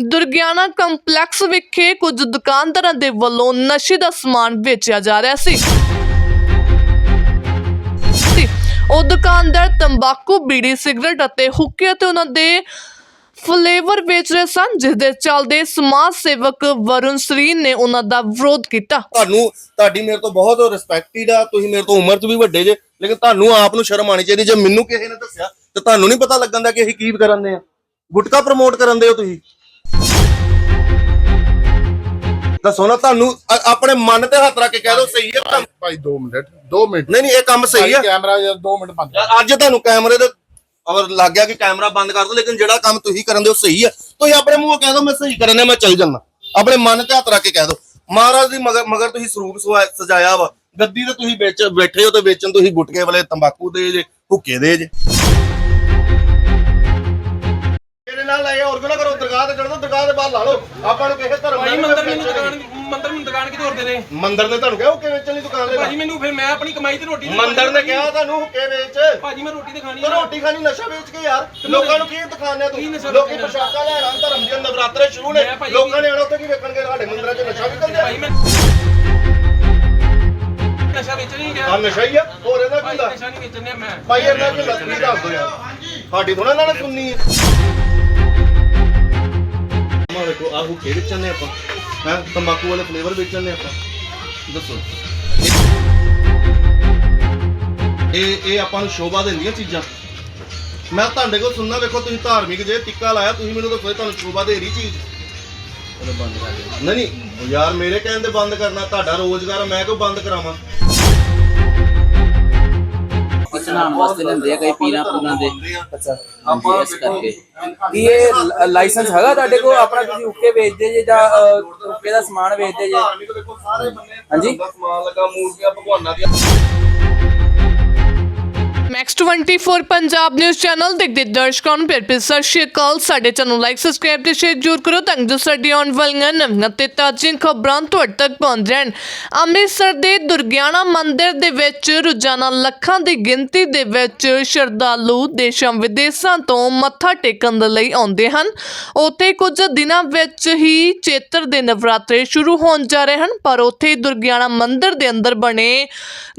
Durgiana complex ਵਿਖੇ ਕੁਝ ਦੁਕਾਨਦਾਰਾਂ ਦੇ ਵੱਲੋਂ ਨਸ਼ੇ ਦਾ ਸਮਾਨ ਵੇਚਿਆ ਜਾ ਰਿਹਾ ਸੀ। ਉਹ ਦੁਕਾਨਦਾਰ ਤੰਬਾਕੂ, ਬੀੜੀ, ਸਿਗਰਟ ਅਤੇ ਹੁੱਕੇ ਅਤੇ ਉਹਨਾਂ ਦੇ ਫਲੇਵਰ ਵੇਚ ਰਹੇ ਸਨ ਜਿਸ ਦੇ ਚੱਲਦੇ ਸਮਾਜ ਸੇਵਕ ਵਰੁਣ ਸਰੀਨ ਨੇ ਉਹਨਾਂ ਦਾ ਵਿਰੋਧ ਕੀਤਾ। ਤੁਹਾਨੂੰ, ਤੁਹਾਡੀ ਮੇਰੇ ਤੋਂ ਬਹੁਤ ਰਿਸਪੈਕਟਡ ਆ, ਤੁਸੀਂ ਮੇਰੇ ਤੋਂ ਉਮਰ 'ਚ ਵੀ ਵੱਡੇ ਜੇ, ਲੇਕਿਨ ਤੁਹਾਨੂੰ ਆਪ ਨੂੰ ਸ਼ਰਮ ਆਣੀ ਚਾਹੀਦੀ, ਜੇ ਮੈਨੂੰ ਕਿਸੇ ਨੇ ਦੱਸਿਆ, ਤੇ ਤੁਹਾਨੂੰ ਨਹੀਂ ਪਤਾ ਲੱਗਣ ਦਾ ਕਿ ਅਸੀਂ ਕੀ ਕਰਨ ਦੇ ਆ। ਗੁਟਕਾ ਪ੍ਰਮੋਟ ਕਰਨ ਦੇ ਹੋ ਤੁਸੀਂ। ਦੱਸੋ ਨਾ ਤੁਹਾਨੂੰ ਅ- ਆਪਣੇ ਮਨ ਤੇ ਹੱਥ ਰੱਖ ਕੇ ਕਹਿ ਦਿਓ ਸਹੀ ਹੈ ਭਾਈ 2 ਮਿੰਟ 2 ਮਿੰਟ। ਨਹੀਂ ਨਹੀਂ ਇਹ ਕੰਮ ਸਹੀ ਹੈ। ਕੈਮਰਾ ਯਾਰ 2 ਮਿੰਟ ਬੰਦ ਕਰ। ਅੱਜ ਤੁਹਾਨੂੰ ਕੈਮਰੇ ਦੇ ਅਗਰ ਲੱਗ ਗਿਆ ਕਿ ਕੈਮਰਾ ਬੰਦ ਕਰ ਦੋ ਲੇਕਿਨ ਜਿਹੜਾ ਕੰਮ ਤੁਸੀਂ ਕਰਨ ਦੇ ਉਹ ਸਹੀ ਹੈ। ਤੁਸੀਂ ਆਪਣੇ ਮੂੰਹੋਂ ਕਹਿ ਦਿਓ ਮੈਂ ਸਹੀ ਕਰਨ ਦੇ ਮੈਂ ਚੱਲ ਜਾਣਾ ਆਪਣੇ ਮਨ ਤੇ ਹੱਥ ਰੱਖ ਕੇ ਕਹਿ ਦਿਓ। ਮਹਾਰਾਜ ਦੀ ਮਗਰ ਮਗਰ ਤੁਸੀਂ ਸਰੂਪ ਸਵਾ- ਸਜਾਇਆ ਵਾ। ਗੱਦੀ ਤੇ ਤੁਸੀਂ ਵਿੱਚ ਬੈਠੇ ਹੋ ਤੇ ਵੇਚਣ ਤੁਸੀਂ ਗੁਟਕੇ ਵਾਲੇ ਤੰਬਾਕੂ ਦੇ ਜੇ ਹੁੱਕੇ ਦੇ ਜੇ। ਨਾਲ ਲੈ ਹੋਰ ਕਿਉਂ ਨਾ ਕਰੋ? ਦਰਗਾਹ ਤੇ ਚੜ੍ਹੋ ਦਰਗਾਹ ਦੇ ਬਾਹਰ ਲਾ ਲਓ। ਆਪਾਂ ਨੂੰ ਕਿਸੇ ਧਰਮ ਨਾਲ ਮੰਦਰ ਮੈਨੂੰ ਦੁਕਾਨ ਮੰਦਰ ਮੈਨੂੰ ਦੁਕਾਨ ਕਿਤੇ ਹੋਰ ਦੇ ਦੇ ਮੰਦਰ ਨੇ ਤੁਹਾਨੂੰ ਕਿਹਾ ਹੁੱਕੇ ਵੇਚਣ ਲਈ ਦੁਕਾਨ ਦੇ ਭਾਜੀ ਮੈਨੂੰ ਫਿਰ ਮੈਂ ਆਪਣੀ ਕਮਾਈ ਤੇ ਰੋਟੀ ਮੰਦਰ ਨੇ ਕਿਹਾ ਤੁਹਾਨੂੰ ਹੁੱਕੇ ਵੇਚ ਭਾਜੀ ਮੈਂ ਰੋਟੀ ਤੇ ਖਾਣੀ ਤੇ ਰੋਟੀ ਖਾਣੀ ਨਸ਼ਾ ਵੇਚ ਕੇ ਯਾਰ। ਲੋਕਾਂ ਨੂੰ ਕੀ ਕੀ ਤੂੰ ਲੋਕੀ? ਪੋਸ਼ਾਕਾਂ ਲੈਣ ਆਉਣ ਧਰਮ ਦੀਆਂ ਨਵਰਾਤਰੇ ਸ਼ੁਰੂ ਨੇ। ਭਾਈ ਲੋਕਾਂ ਨੇ ਆਣਾ ਉੱਥੇ ਕੀ ਵੇਖਣਗੇ? ਸਾਡੇ ਮੰਦਿਰਾਂ 'ਚ ਨਸ਼ਾ ਵਿਕਣ ਭਾਈ ਮੈਂ ਨਸ਼ਾ ਵੇਚਣ ਨਹੀਂ ਆ ਗਿਆ ਨਸ਼ਾ ਹੀ ਆ? ਹੋਰ ਇਹਦਾ ਕੀ ਭਾਈ ਹੁੰਦਾ? ਨਸ਼ਾ ਨਹੀਂ ਵੇਚਣ ਮੈਂ। ਭਾਈ ਇਹਨਾਂ ਕੀ ਲੱਗੀ ਦੱਸ ਦੋ ਯਾਰ। ਸਾਡੀ ਥੋੜਾ ਨਾਲ ਸੁਣਨੀ ਹੈ। ਮਾ ਦੇਖੋ ਆ ਹੁੱਕੇ ਵੇਚਣ ਆਪਾਂ? ਹੈ? ਤੰਬਾਕੂ ਵਾਲੇ ਫਲੇਵਰ ਵੇਚਣ ਆਪਾਂ। ਦੱਸੋ। ਇਹ ਇਹ ਆਪਾਂ ਨੂੰ ਸ਼ੋਭਾ ਦਿੰਦੀਆਂ ਚੀਜ਼ਾਂ। ਮੈਂ ਤੁਹਾਡੇ ਕੋਲ ਸੁਣਨਾ ਵੇਖੋ ਤੁਸੀਂ ਧਾਰਮਿਕ ਜੇ ਟਿੱਕਾ ਲਾਇਆ ਤੁਸੀਂ ਮੈਨੂੰ ਦੱਸੋ ਇਹ ਤੁਹਾਨੂੰ ਸ਼ੋਭਾ ਦੇ ਰਹੀ ਚੀਜ਼? ਨਹੀਂ ਨਹੀਂ। ਉਹ ਯਾਰ ਮੇਰੇ ਕਹਿਣ ਤੇ ਬੰਦ ਕਰਨਾ ਤੁਹਾਡਾ ਰੋਜ਼ਗਾਰ ਮੈਂ ਕਿਉਂ ਬੰਦ ਕਰਾਵਾਂ? ਚਨਾਉਣ ਵਾਸਤੇ ਲੈਂਦੇ ਆ ਕਈ ਪੀਰਾਂ ਪੂਰਾਂ ਦੇ। ਅੱਛਾ। ਇਸ ਕਰਕੇ। ਕੀ ਇਹ ਲ- ਲਾਇਸੈਂਸ ਹੈਗਾ ਤੁਹਾਡੇ ਕੋਲ? ਆਪਣਾ ਤੁਸੀਂ ਉੱਕੇ ਵੇਚਦੇ ਜੇ ਜਾਂ ਅ, ਉੱਕੇ ਦਾ ਸਮਾਨ ਵੇਚਦੇ ਜੇ? ਹਾਂਜੀ। ਸਮਾਨ ਲੱਗਾ ਮੂਰਤੀਆਂ ਭਗਵਾਨਾਂ ਦੀਆਂ। ਮੈਕਸ 24 ਪੰਜਾਬ ਨਿਊਜ਼ ਚੈਨਲ ਦੇਖਦੇ ਦਰਸ਼ਕਾਂ ਨੂੰ ਪਿਆਰ ਭਰੀ ਸਤਿ ਸ਼੍ਰੀ ਅਕਾਲ। ਸਾਡੇ ਚੈਨਲ ਲਾਈਕ ਸਬਸਕ੍ਰਾਈਬ ਤੇ ਸ਼ੇਅਰ ਜ਼ਰੂਰ ਕਰੋ ਤਾਂ ਜੋ ਸਾਡੀ ਆਉਣ ਵਾਲੀਆਂ ਨਵੀਆਂ ਤੇ ਤਾਜ਼ੀਆਂ ਖਬਰਾਂ ਤੁਹਾਡੇ ਤੱਕ ਪਹੁੰਚ ਰਹਿਣ। ਅੰਮ੍ਰਿਤਸਰ ਦੇ ਦੁਰਗਿਆਣਾ ਮੰਦਿਰ ਦੇ ਵਿੱਚ ਰੋਜ਼ਾਨਾ ਲੱਖਾਂ ਦੀ ਗਿਣਤੀ ਦੇ ਵਿੱਚ ਸ਼ਰਧਾਲੂ ਦੇਸ਼ਾਂ ਵਿਦੇਸ਼ਾਂ ਤੋਂ ਮੱਥਾ ਟੇਕਣ ਦੇ ਲਈ ਆਉਂਦੇ ਹਨ। ਉੱਥੇ ਕੁਝ ਦਿਨਾਂ ਵਿੱਚ ਹੀ ਚੇਤਰ ਦੇ ਨਵਰਾਤਰੇ ਸ਼ੁਰੂ ਹੋਣ ਜਾ ਰਹੇ ਹਨ, ਪਰ ਉੱਥੇ ਦੁਰਗਿਆਣਾ ਮੰਦਿਰ ਦੇ ਅੰਦਰ ਬਣੇ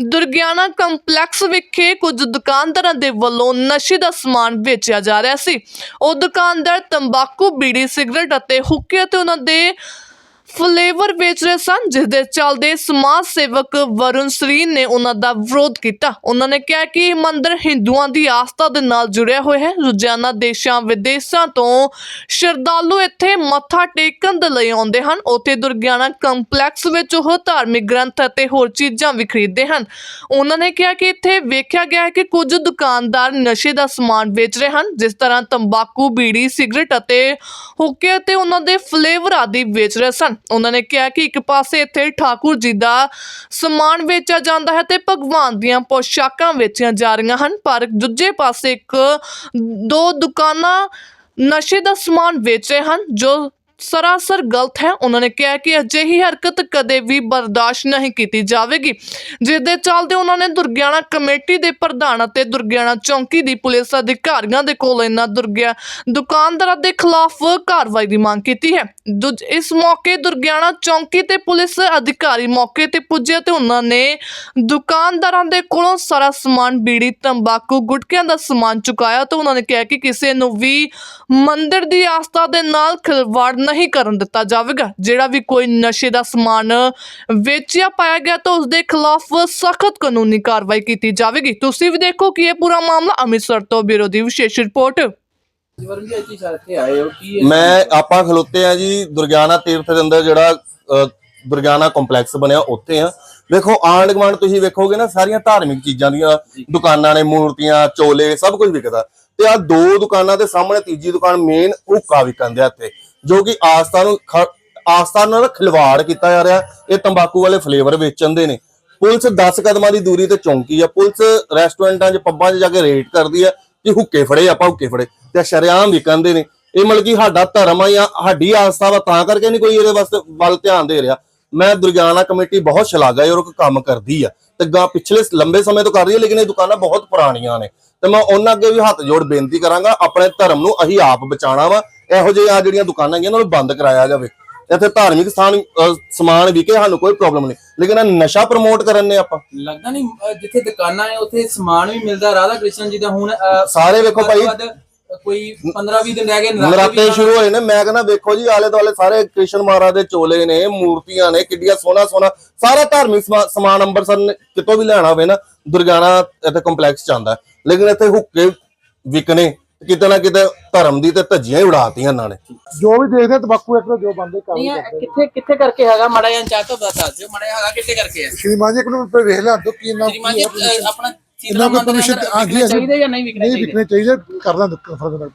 ਦੁਰਗਿਆਣਾ ਕੰਪਲੈਕਸ ਵਿਖੇ ਕੁਝ ਦੁਕਾਨ ਦੁਕਾਨਦਾਰਾਂ ਦੇ ਵੱਲੋਂ ਨਸ਼ੇ ਦਾ ਸਮਾਨ ਵੇਚਿਆ ਜਾ ਰਿਹਾ ਸੀ। ਉਹ ਦੁਕਾਨਦਾਰ ਤੰਬਾਕੂ, ਬੀੜੀ, ਸਿਗਰਟ ਅਤੇ ਹੁੱਕੇ ਅਤੇ ਉਹਨਾਂ ਦੇ ਫਲੇਵਰ ਵੇਚ ਰਹੇ ਸਨ ਜਿਸ ਦੇ ਚੱਲਦੇ ਸਮਾਜ ਸੇਵਕ ਵਰੁਣ ਸਰੀਨ ਨੇ ਉਹਨਾਂ ਦਾ ਵਿਰੋਧ ਕੀਤਾ। ਉਹਨਾਂ ਨੇ ਕਿਹਾ ਕਿ ਇਹ ਮੰਦਿਰ ਹਿੰਦੂਆਂ ਦੀ ਆਸਥਾ ਦੇ ਨਾਲ ਜੁੜਿਆ ਹੋਇਆ ਹੈ। ਰੋਜ਼ਾਨਾ ਦੇਸ਼ਾਂ ਵਿਦੇਸ਼ਾਂ ਤੋਂ ਸ਼ਰਧਾਲੂ ਇੱਥੇ ਮੱਥਾ ਟੇਕਣ ਦੇ ਲਈ ਆਉਂਦੇ ਹਨ। ਉੱਥੇ ਦੁਰਗਿਆਨਾ ਕੰਪਲੈਕਸ ਵਿੱਚ ਉਹ ਧਾਰਮਿਕ ਗ੍ਰੰਥ ਅਤੇ ਹੋਰ ਚੀਜ਼ਾਂ ਵੀ ਖਰੀਦਦੇ ਹਨ। ਉਹਨਾਂ ਨੇ ਕਿਹਾ ਕਿ ਇੱਥੇ ਵੇਖਿਆ ਗਿਆ ਹੈ ਕਿ ਕੁਝ ਦੁਕਾਨਦਾਰ ਨਸ਼ੇ ਦਾ ਸਮਾਨ ਵੇਚ ਰਹੇ ਹਨ, ਜਿਸ ਤਰ੍ਹਾਂ ਤੰਬਾਕੂ, ਬੀੜੀ, ਸਿਗਰਟ ਅਤੇ ਹੁੱਕੇ ਅਤੇ ਉਹਨਾਂ ਦੇ ਫਲੇਵਰ ਆਦਿ ਵੇਚ ਰਹੇ ਸਨ। ਉਹਨਾਂ ਨੇ ਕਿਹਾ ਕਿ ਇੱਕ ਪਾਸੇ ਇੱਥੇ ਠਾਕੁਰ ਜੀ ਦਾ ਸਮਾਨ ਵੇਚਿਆ ਜਾਂਦਾ ਹੈ ਤੇ ਭਗਵਾਨ ਦੀਆਂ ਪੋਸ਼ਾਕਾਂ ਵੇਚੀਆਂ ਜਾ ਰਹੀਆਂ ਹਨ, ਪਰ ਦੂਜੇ ਪਾਸੇ ਇੱਕ ਦੋ ਦੁਕਾਨਾਂ ਨਸ਼ੇ ਦਾ ਸਮਾਨ ਵੇਚ ਰਹੇ ਹਨ, ਜੋ ਸਰਾਸਰ ਗਲਤ ਹੈ। ਉਹਨਾਂ ਨੇ ਕਿਹਾ ਕਿ ਅਜਿਹੀ ਹਰਕਤ ਕਦੇ ਵੀ ਬਰਦਾਸ਼ਤ ਨਹੀਂ ਕੀਤੀ ਜਾਵੇਗੀ। ਜਿਸ ਦੇ ਚੱਲਦੇ ਉਹਨਾਂ ਨੇ ਦੁਰਗਿਆਣਾ ਕਮੇਟੀ ਦੇ ਪ੍ਰਧਾਨ ਅਤੇ ਦੁਰਗਿਆਣਾ ਚੌਂਕੀ ਦੀ ਪੁਲਿਸ ਅਧਿਕਾਰੀਆਂ ਦੇ ਕੋਲ ਇਹਨਾਂ ਦੁਰਗਿਆ ਦੁਕਾਨਦਾਰਾਂ ਦੇ ਖਿਲਾਫ ਕਾਰਵਾਈ ਦੀ ਮੰਗ ਕੀਤੀ ਹੈ। ਇਸ ਮੌਕੇ ਦੁਰਗਿਆਣਾ ਚੌਂਕੀ ਤੇ ਪੁਲਿਸ ਅਧਿਕਾਰੀ ਮੌਕੇ ਤੇ ਪੁੱਜੇ ਤੇ ਉਹਨਾਂ ਨੇ ਦੁਕਾਨਦਾਰਾਂ ਦੇ ਕੋਲੋਂ ਸਾਰਾ ਸਮਾਨ, ਬੀੜੀ, ਤੰਬਾਕੂ, ਗੁਟਕਿਆਂ ਦਾ ਸਮਾਨ ਚੁਕਾਇਆ। ਤੇ ਉਹਨਾਂ ਨੇ ਕਿਹਾ ਕਿ ਕਿਸੇ ਨੂੰ ਵੀ ਮੰਦਿਰ ਦੀ ਆਸਥਾ ਦੇ ਨਾਲ ਖਿਲਵਾੜ ਨਹੀਂ ਕਰਨ ਦਿੱਤਾ ਜਾਵੇਗਾ। ਜਿਹੜਾ ਵੀ ਕੋਈ ਨਸ਼ੇ ਦਾ ਸਮਾਨ ਵੇਚਿਆ ਪਾਇਆ ਗਿਆ ਤਾਂ ਉਸ ਦੇ ਖਿਲਾਫ ਸਖਤ ਕਾਨੂੰਨੀ ਕਾਰਵਾਈ ਕੀਤੀ ਜਾਵੇਗੀ। ਤੁਸੀਂ ਵੀ ਦੇਖੋ ਕਿ ਇਹ ਪੂਰਾ ਮਾਮਲਾ ਅੰਮ੍ਰਿਤਸਰ ਤੋਂ ਬਿਊਰੋ ਦੀ ਵਿਸ਼ੇਸ਼ ਰਿਪੋਰਟ। ਮੈਂ ਆਪਾਂ ਖਲੋਤੇ ਆ ਜੀ ਦੁਰਗਿਆਨਾ ਤੀਰਥ ਦੇ ਅੰਦਰ ਜਿਹੜਾ ਅ, ਦੁਰਗਿਆਨਾ ਕੰਪਲੈਕਸ ਬਣਿਆ ਉੱਥੇ ਆ। ਵੇਖੋ ਆਂਡ ਗਵਾਂਡ ਤੁਸੀਂ ਵੇਖੋਗੇ ਨਾ ਸਾਰੀਆਂ ਧਾਰਮਿਕ ਚੀਜ਼ਾਂ ਦੀਆਂ ਦੁਕਾਨਾਂ ਨੇ ਮੂਰਤੀਆਂ ਚੋਲੇ ਸਭ ਕੁਝ ਵਿਕਦਾ। ਤੇ ਆ ਦੋ ਦੁਕਾਨਾਂ ਦੇ ਸਾਹਮਣੇ ਤੀਜੀ ਦੁਕਾਨ ਮੇਨ ਹੁੱਕਾ ਵਿਕਣ ਦਿਆ ਇੱਥੇ। ਜੋ ਕਿ ਆਸਥਾ ਨੂੰ ਆਸਥਾ ਨਾਲ ਖਿਲਵਾੜ ਕੀਤਾ ਜਾ ਰਿਹਾ। ਇਹ ਤੰਬਾਕੂ ਵਾਲੇ ਫਲੇਵਰ ਵੇਚਣ ਦੇ ਨੇ। ਪੁਲਿਸ 10 ਕਦਮਾਂ ਦੀ ਦੂਰੀ ਤੇ ਚੌਂਕੀ ਆ। ਪੁਲਿਸ ਰੈਸਟੋਰੈਂਟਾਂ 'ਚ ਪੱਬਾਂ 'ਚ ਜਾ ਕੇ ਰੇਡ ਕਰਦੀ ਆ ਕਿ ਹੁੱਕੇ ਫੜੇ, ਆਪਾਂ ਹੁੱਕੇ ਫੜੇ। ਤੇ ਸ਼ਰਿਆਮ ਵਿਕਣਦੇ ਨੇ, ਇਹ ਮਤਲਬ ਕਿ ਸਾਡਾ ਧਰਮ ਆ ਜਾਂ ਸਾਡੀ ਆਸਥਾ ਵਾ, ਤਾਂ ਕਰਕੇ ਨਹੀਂ ਕੋਈ ਇਹਦੇ ਵਾਸਤੇ ਵੱਲ ਧਿਆਨ ਦੇ ਰਿਹਾ। ਮੈਂ ਦੁਰਗਿਆਨਾ ਕਮੇਟੀ ਬਹੁਤ ਸ਼ਲਾਘਾ ਕੰਮ ਕਰਦੀ ਆ। ਤੇ ਗਾ ਪਿਛਲੇ ਲੰਬੇ ਸਮੇਂ ਤੋਂ ਕਰ ਰਹੀ ਹੈ ਲੇਕਿਨ ਇਹ ਦੁਕਾਨਾਂ ਬਹੁਤ ਪੁਰਾਣੀਆਂ ਨੇ। ਤੇ ਮੈਂ ਉਹਨਾਂ ਅੱਗੇ ਵੀ ਹੱਥ ਜੋੜ ਬੇਨਤੀ ਕਰਾਂਗਾ, ਆਪਣੇ ਧਰਮ ਨੂੰ ਅਸੀਂ ਆਪ ਬਚਾਉਣਾ ਵਾ। ਇਹੋ ਜਿਹੇ ਆ ਜਿਹੜੀਆਂ ਦੁਕਾਨਾਂ ਹੈਗੀਆਂ ਇਹਨਾਂ ਨੂੰ ਬੰਦ ਕਰਾਇਆ ਜਾਵੇ। ਇੱਥੇ ਧਾਰਮਿਕ ਸਥਾਨ ਅਹ, ਸਮਾਨ ਵਿਕੇ ਸਾਨੂੰ ਕੋਈ ਪ੍ਰੋਬਲਮ ਨਹੀਂ। ਲੇਕਿਨ ਇਹ ਨਸ਼ਾ ਪ੍ਰਮੋਟ ਕਰਨ ਨੇ ਆਪਾਂ। ਲੱਗਦਾ ਨਹੀਂ ਅ, ਜਿੱਥੇ ਦੁਕਾਨਾਂ ਹੈ ਉੱਥੇ ਸਮਾਨ ਵੀ ਮਿਲਦਾ। ਰਾਧਾ ਕ੍ਰਿਸ਼ਨ ਜੀ ਦਾ ਹੁਣ ਅ, ਸਾਰੇ ਵੇਖੋ ਭਾਈ। ਵੱਧ ਤੋਂ ਵੱਧ ਕੋਈ 15-20 ਦਿਨ ਰਹਿ ਗਏ ਨਰਾਤੇ ਨਰਾਤੇ ਵੀ ਸ਼ੁਰੂ ਹੋਏ ਨੇ। ਮੈਂ ਕਹਿੰਦਾ ਵੇਖੋ ਜੀ ਆਲੇ ਦੁਆਲੇ ਸਾਰੇ ਕ੍ਰਿਸ਼ਨ ਮਹਾਰਾਜ ਦੇ ਚੋਲੇ ਨੇ ਮੂਰਤੀਆਂ ਨੇ ਕਿੱਡੀਆਂ ਸੋਹਣਾ ਸੋਹਣਾ ਸਾਰਾ ਧਾਰਮਿਕ ਸਮਾ- ਸਮਾਨ ਅੰਮ੍ਰਿਤਸਰ ਨੇ ਕਿਤੋਂ ਵੀ ਲੈਣਾ ਹੋਵੇ ਨਾ ਦੁਰਗਿਆਨਾ ਇੱਥੇ ਕੰਪਲੈਕਸ ਚ ਆਉਂਦਾ। ਹੈ। ਲੇਕਿਨ ਇੱਥੇ ਹੁੱਕੇ ਵਿਕਨੇ ਕਿਤੇ ਨਾ ਕਿਤੇ ਧਰਮ ਦੀ ਤੇ ਧੱਜੀਆਂ ਹੀ ਉਡਾਤੀਆਂ ਇਹਨਾਂ ਨੇ। ਜੋ ਵੀ ਦੇਖਦੇ ਤੰਬਾਕੂ ਇੱਕ ਜੋ ਬੰਦੇ ਕੰਮ ਨਹੀਂ ਇਹ ਕਿੱਥੇ ਕਿੱਥੇ ਕਰਕੇ ਹੈਗਾ? ਮਾੜਾ ਜਿਹਾ ਚਾਹ ਤੋਂ ਦੱਸ ਦਿਓ। ਮਾੜਾ ਜਿਹਾ ਹੈਗਾ ਕਿੱਥੇ ਕਰਕੇ ਹੈ ਸ਼੍ਰੀਮਾਨ ਜੀ ਇੱਕ ਨੂੰ ਵੇਖ ਲਿਆ ਦੋ ਕੀ ਨਾਮ ਸ਼੍ਰੀਮਾਨ ਜੀ ਆਪਣਾ ਇਹਨਾਂ ਕੋਲ permission-। ਚਾਹੀਦਾ ਜਾਂ ਨਹੀਂ ਵਿਕਣਾ ਨਹੀਂ ਚਾਹੀਦਾ? ਵਿਕਣੇ ਚਾਹੀਦੇ ਕਰ ਲਾਂ ਕੰਫਰਮ